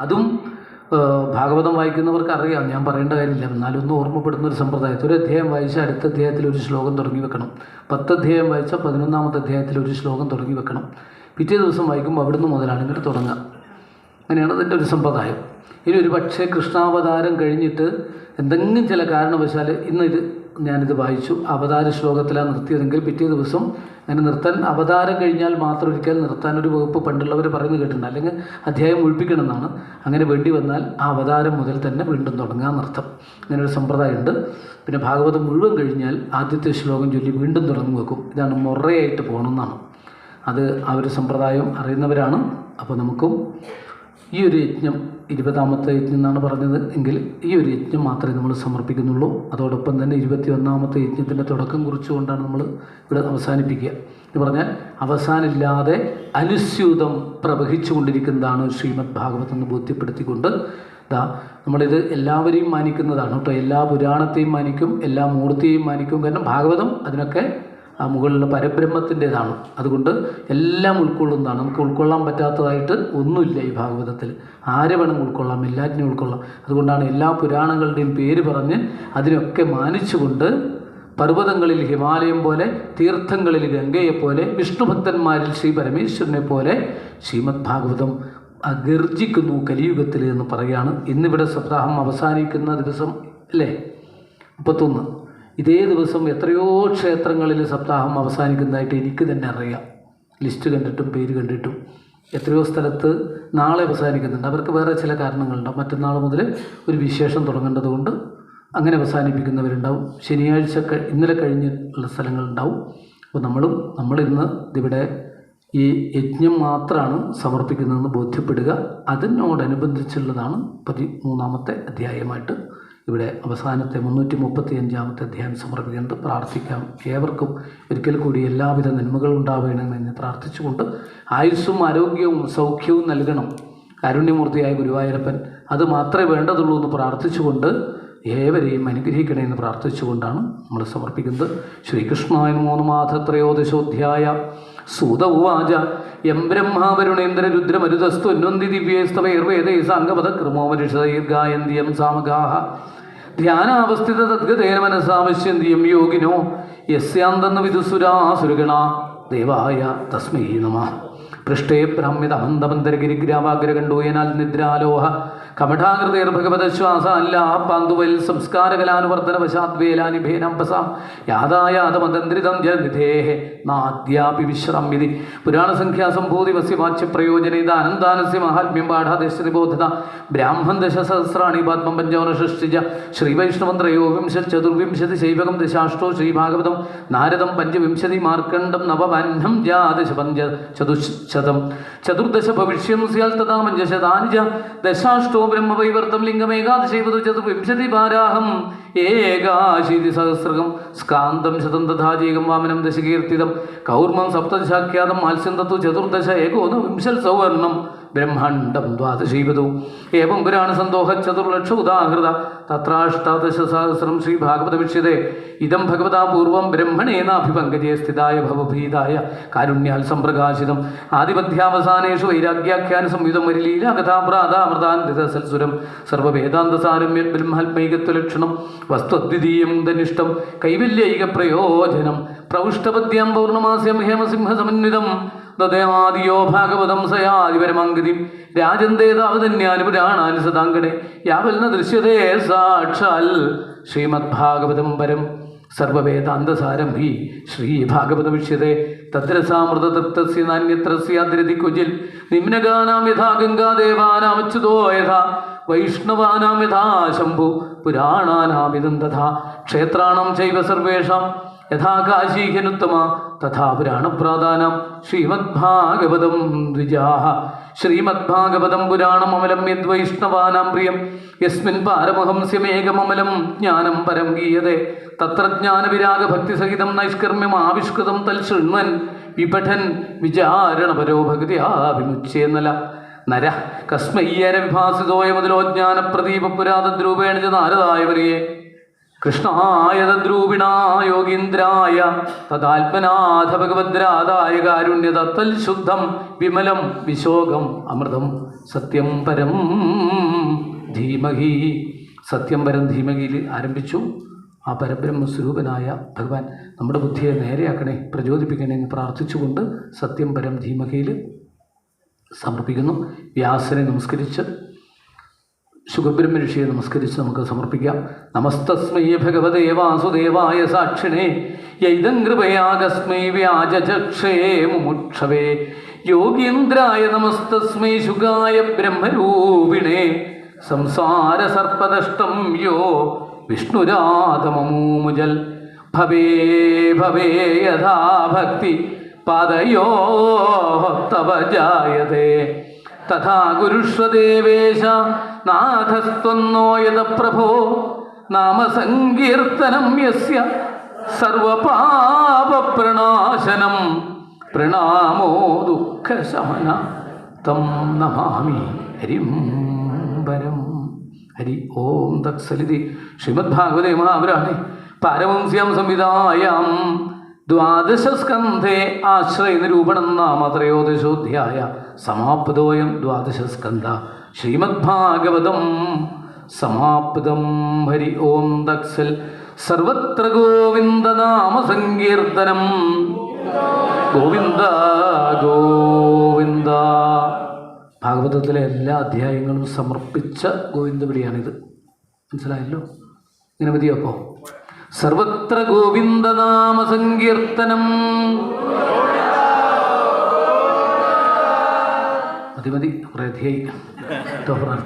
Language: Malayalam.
അതും ഭാഗവതം വായിക്കുന്നവർക്ക് അറിയാം. ഞാൻ പറയേണ്ട കാര്യമില്ല. എന്നാലും ഒന്ന് ഓർമ്മപ്പെടുന്ന ഒരു സമ്പ്രദായത്തിൽ ഒരു അധ്യായം വായിച്ച് അടുത്ത അധ്യായത്തിൽ ഒരു ശ്ലോകം തുടങ്ങി വെക്കണം. പത്ത് അധ്യായം വായിച്ചാൽ പതിനൊന്നാമത്തെ അധ്യായത്തിൽ ഒരു ശ്ലോകം തുടങ്ങി വെക്കണം. പിറ്റേ ദിവസം വായിക്കുമ്പോൾ അവിടുന്ന് മുതലാണ് ഇങ്ങോട്ട് തുടങ്ങുക. അങ്ങനെയാണ് അതിന്റെ ഒരു സമ്പ്രദായം. ഇനി ഒരു പക്ഷേ കൃഷ്ണാവതാരം കഴിഞ്ഞിട്ട് എന്തെങ്കിലും ചില കാരണവശാൽ ഇന്ന് ഇത് ഞാനിത് വായിച്ചു. അവതാര ശ്ലോകത്തിലാണ് നിർത്തിയതെങ്കിൽ പിറ്റേ ദിവസം അങ്ങനെ നിർത്താൻ അവതാരം കഴിഞ്ഞാൽ മാത്രം ഒരിക്കൽ നിർത്താൻ ഒരു വകുപ്പ് പണ്ടുള്ളവർ പറയുന്നത് കേട്ടിട്ടുണ്ട്. അല്ലെങ്കിൽ അധ്യായം ഒഴിപ്പിക്കണം എന്നാണ് അങ്ങനെ വേണ്ടി വന്നാൽ ആ അവതാരം മുതൽ തന്നെ വീണ്ടും തുടങ്ങാൻ നൃത്തം അങ്ങനെ ഒരു സമ്പ്രദായമുണ്ട്. പിന്നെ ഭാഗവതം മുഴുവൻ കഴിഞ്ഞാൽ ആദ്യത്തെ ശ്ലോകം ചൊല്ലി വീണ്ടും തുടങ്ങി വെക്കും ഇതാണ് മൊറയായിട്ട് പോകണമെന്നാണ്. അത് ആ ഒരു സമ്പ്രദായം അറിയുന്നവരാണ്. അപ്പോൾ നമുക്കും ഈ ഒരു യജ്ഞം ഇരുപതാമത്തെ യജ്ഞം എന്നാണ് പറഞ്ഞത് എങ്കിൽ ഈ ഒരു യജ്ഞം മാത്രമേ നമ്മൾ സമർപ്പിക്കുന്നുള്ളൂ. അതോടൊപ്പം തന്നെ ഇരുപത്തി ഒന്നാമത്തെ യജ്ഞത്തിന്റെ തുടക്കം കുറിച്ചുകൊണ്ടാണ് നമ്മൾ ഇവിടെ അവസാനിപ്പിക്കുക. എന്ന് പറഞ്ഞാൽ അവസാനമില്ലാതെ അനുസ്യൂതം പ്രവഹിച്ചുകൊണ്ടിരിക്കുന്നതാണ് ശ്രീമദ് ഭാഗവതം എന്ന് ബോധ്യപ്പെടുത്തിക്കൊണ്ട് ദാ നമ്മളിത് എല്ലാവരെയും മാനിക്കുന്നതാണ് കേട്ടോ. എല്ലാ പുരാണത്തെയും മാനിക്കും എല്ലാ മൂർത്തിയെയും മാനിക്കും. കാരണം ഭാഗവതം അതിനൊക്കെ ആ മുകളിലുള്ള പരബ്രഹ്മത്തിന്റെതാണ്. അതുകൊണ്ട് എല്ലാം ഉൾക്കൊള്ളുന്നതാണ്. നമുക്ക് ഉൾക്കൊള്ളാൻ പറ്റാത്തതായിട്ട് ഒന്നുമില്ല ഈ ഭാഗവതത്തിൽ. ആരെ വേണം ഉൾക്കൊള്ളാം എല്ലാറ്റിനും ഉൾക്കൊള്ളാം. അതുകൊണ്ടാണ് എല്ലാ പുരാണങ്ങളുടെയും പേര് പറഞ്ഞ് അതിനൊക്കെ മാനിച്ചുകൊണ്ട് പർവതങ്ങളിൽ ഹിമാലയം പോലെ തീർത്ഥങ്ങളിൽ ഗംഗയെപ്പോലെ വിഷ്ണുഭക്തന്മാരിൽ ശ്രീ പരമേശ്വരനെ പോലെ ശ്രീമദ് ഭാഗവതം ഗർജിക്കുന്നു കലിയുഗത്തിൽ എന്ന് പറയുകയാണ്. ഇന്നിവിടെ സപ്താഹം അവസാനിക്കുന്ന ദിവസം അല്ലേ? മുപ്പത്തൊന്ന്. ഇതേ ദിവസം എത്രയോ ക്ഷേത്രങ്ങളിൽ സപ്താഹം അവസാനിക്കുന്നതായിട്ട് എനിക്ക് തന്നെ അറിയാം. ലിസ്റ്റ് കണ്ടിട്ടും പേര് കണ്ടിട്ടും എത്രയോ സ്ഥലത്ത് നാളെ അവസാനിക്കുന്നുണ്ട്. അവർക്ക് വേറെ ചില കാരണങ്ങളുണ്ടാവും. മറ്റന്നാൾ മുതൽ ഒരു വിശേഷം തുടങ്ങേണ്ടതുകൊണ്ട് അങ്ങനെ അവസാനിപ്പിക്കുന്നവരുണ്ടാവും. ശനിയാഴ്ച ഇന്നലെ കഴിഞ്ഞുള്ള സ്ഥലങ്ങളുണ്ടാവും. അപ്പോൾ നമ്മളും നമ്മളിന്ന് ഇവിടെ ഈ യജ്ഞം മാത്രമാണ് സമർപ്പിക്കുന്നതെന്ന് ബോധ്യപ്പെടുക. അതിനോടനുബന്ധിച്ചുള്ളതാണ് പതിമൂന്നാമത്തെ അധ്യായമായിട്ട് ഇവിടെ അവസാനത്തെ മുന്നൂറ്റി മുപ്പത്തി അഞ്ചാമത്തെ അധ്യായം സമർപ്പിക്കുന്നത് പ്രാർത്ഥിക്കാം. ഏവർക്കും ഒരിക്കൽ കൂടി എല്ലാവിധ നന്മകളും ഉണ്ടാവണമെന്ന് പ്രാർത്ഥിച്ചുകൊണ്ട് ആയുസ്സും ആരോഗ്യവും സൗഖ്യവും നൽകണം. കാരുണ്യമൂർത്തിയായ ഗുരുവായൂരപ്പൻ അത് മാത്രമേ വേണ്ടതുള്ളൂ എന്ന് പ്രാർത്ഥിച്ചുകൊണ്ട് ഏവരെയും അനുഗ്രഹിക്കണേ എന്ന് പ്രാർത്ഥിച്ചുകൊണ്ടാണ് നമ്മൾ സമർപ്പിക്കുന്നത്. ശ്രീകൃഷ്ണായ മൂന്നുമാഥത്രയോദശോധ്യായ സൂത ഉവാച എം ബ്രഹ്മാവരുണേന്ദ്ര രുദ്രമരുതസ്തു അന്വന്തി ദിവ്യേസ്തവൈർവേദേ സാംഗപദ ക്രമോപരിഷദീർഗായന്തി എം സാമഗാഹ. ധ്യാനാവസ്ഥിത തദ്ഗതേന മനസ്സാവശ്യന്തിയും യോഗിനോ യസ്യാന്തെന്ന് വിദുസുരാസുരഗണ ദേവായ തസ്മൈ നമ. പൃഷ്ടേ ഭ്രാമ്യതമന്ദമന്തരഗിരിഗ്രാവാഗ്രകണ്ഡൂയനാൽ നിദ്രാലോഹ. കമഠാകൃതേർ ഭഗവതശ്വാസ അല്ല പാന്തുവൽ യാതായാതമതന്ത്രിതം ജനിധേഹ നാദ്യാപി വിശ്രമ്യതി പുരാണസംഖ്യാസംഭൂതിവസ്യ വാച്യപ്രയോജനേത അനന്താനസ്യ മഹാത്മ്യം പാഠാദേശനിബോധത. ബ്രാഹ്മൺ ദശസഹസ്രാണി പാത്മം പഞ്ചവനഷഷ്ടിജ ശ്രീവൈഷ്ണവന്ത്രയോ വിംശ ചതുർവിംശതി ശൈവകം ദശാഷ്ടോ ശ്രീഭാഗവതം. നാരദം പഞ്ചവിംശതി മാർക്കണ്ഡം നവവഹ്നം ജാദശ പഞ്ച ചതുശതം ചതുർദശ ഭവിഷ്യം സ്യാൽ തഥാ പഞ്ചശതാനി ച ദശാഷ്ടോ ബ്രഹ്മവൈവർത്തം ലിംഗമേകാദശൈവതു ചതുർവിംശതി പാരാഹം ഏകാശീതി സഹസ്രകം സ്കാന്തം ശതം തഥാജീകം വാമനം ദശകീർത്തിതം കൗർമം സപ്തദശാഖ്യാതം മത്സ്യം ചതുർദശ ഏകോന വിംശൽ സൗവർണം ബ്രഹ്മാണ്ഡം ദ്വാദശീപതു ഏവം പുരാണ സന്തോഹ ചതുർലക്ഷ ഉദാഹൃത. തത്രാഷ്ടാദശ സഹസ്രം ശ്രീ ഭാഗവതമിഷ്യതേ ഇതം ഭഗവതാ പൂർവം ബ്രഹ്മണേനാഭിപങ്കജേ സ്ഥിതായ ഭവഭീതായ കാരുണ്യാൽ സംപ്രകാശിതം. ആദിപധ്യാവസാനേഷു വൈരാഗ്യാഖ്യാന സംയുതം വരിലീല ദിതസൽസുരം സർവവേദാന്തസാരം ബ്രഹ്മാത്മൈകത്വലക്ഷണം വസ്തുദ്വിതീയം ധനിഷ്ടം കൈവല്യൈക പ്രയോജനം പ്രൗഷ്ടപദ്യം പൗർണമാസ്യം ഹേമസിംഹസമന്വിതം ദദയാദിയോ ഭാഗവതം സയാതിപരമംഗതി രാജന്തേതാവതന്യാനി പുരാണാനി സദാങ്കടെ യാവൽന ദൃശ്യതേ സാക്ഷാൽ ശ്രീമദ്ഭാഗവതം പരം. സർവവേദാന്തസാരം ഹി ശ്രീഭാഗവതമിഷ്യത്തെ തദ്രസാമൃതതൃപ്തസ്യ നാന്യത്രസ്യാതിരതി കുജിൽ. നിമ്നഗാനാം യഥാ ഗംഗാദേവാനാമച്യുതോ യഥാ. വൈഷ്ണവാനാം യഥാ ശംഭു. പുരാണാനാമിതം തഥാ. ക്ഷേത്രാണം ചൈവ സർവേഷാം. യഥാ കാശീഹ്യനുത്തമ തഥാ പുരാണപ്രാധാനം ശ്രീമദ്ഭാഗവതം ദ്വിജാഹ. ശ്രീമദ്ഭാഗവതം പുരാണമമലം യദ്വൈഷ്ണവാനാം പ്രിയം. യസ്മിൻ പാരമഹംസ്യമേകമമലം ജ്ഞാനം പരം ഗീയതേ. തത്ര ജ്ഞാനവിരാഗഭക്തിസഹിതം നൈഷ്കർമ്മ്യം ആവിഷ്കൃതം തൽ ശൃണ്വൻ വിപഠൻ വിചാരണപരോ ഭക്തിയാഭിമുച്യേന്നല നര കസ്മയ്യര വിഭാസിതോയ മുതലോ ജ്ഞാനപ്രദീപ പുരാതദ്രൂപേണ നാരദായവരിയെ. നാരദായ വരിയേ കൃഷ്ണായ തദ്രൂപിണാ യോഗീന്ദ്രായ തദാത്മനാഥ ഭഗവദ്രാതായ കാരുണ്യതത്തൽ ശുദ്ധം വിമലം വിശോകം അമൃതം സത്യം പരം ധീമഹി. സത്യം പരം ധീമഹിയിൽ ആരംഭിച്ചു. ആ പരബ്രഹ്മസ്വരൂപനായ ഭഗവാൻ നമ്മുടെ ബുദ്ധിയെ നേരെയാക്കണേ പ്രചോദിപ്പിക്കണേ എന്ന് പ്രാർത്ഥിച്ചുകൊണ്ട് സത്യം പരം ധീമഹിയിൽ സമർപ്പിക്കുന്നു. വ്യാസനെ നമസ്കരിച്ച് ശുഖബ്രഹ്മ ഋഷിയെ നമസ്കരിച്ച് നമുക്ക് സമർപ്പിക്കാം. നമസ്തസ്മൈ ഭഗവതേ വാസുദേവായ സാക്ഷിണേ യൈതം കൃപയാകസ്മൈ വ്യാജചക്ഷേ മുമുക്ഷവേ. യോഗീന്ദ്രായ നമസ്തസ്മൈ ശുഗായ ബ്രഹ്മരൂപിണേ സംസാര സർപ്പദഷ്ടം യോ വിഷ്ണുരാതമൂമുജൽ ഭവേ ഭവേ യഥാ ഭക്തി പാദയോ തവ ജായതേ. തഥാ ഗുരുഷ്വദേവേശ നാഥസ്ത്വന്നോ യത പ്രഭോ നാമസങ്കീർത്തനം യസ്യ സർവപാപപ്രണാശനം പ്രണാമോ ദുഃഖശമന തം നമാമി. ഹരിം വരം. ഹരി ഓം തത്സലിതി. ശ്രീമദ്ഭാഗവതേ മഹാപുരാണേ. പാരവംസ്യം സംവിധായാം. ദ്വാദശസ്കന്ധേ ആശ്രയനിരൂപണം നാമ ത്രയോദശോധ്യായ സമാപ്തോയം ദ്വാദശസ്കന്ധ ശ്രീമദ്ഭാഗവതം. സമാപ്തം ഹരി ഓം ദക്സൽ സർവത്ര ഗോവിന്ദനാമ സങ്കീർത്തനം ഗോവിന്ദ ഗോവിന്ദ. ഭാഗവതത്തിലെ എല്ലാ അധ്യായങ്ങളും സമർപ്പിച്ച ഗോവിന്ദപിടിയാണിത്. മനസ്സിലായല്ലോ? ഇങ്ങനെ മതിയോ അപ്പോൾ സർവത്ര ഗോവിന്ദനാമ സങ്കീർത്തനം മതി മതി അധ്യായിക്കാം പ്രാർത്ഥിക്കാം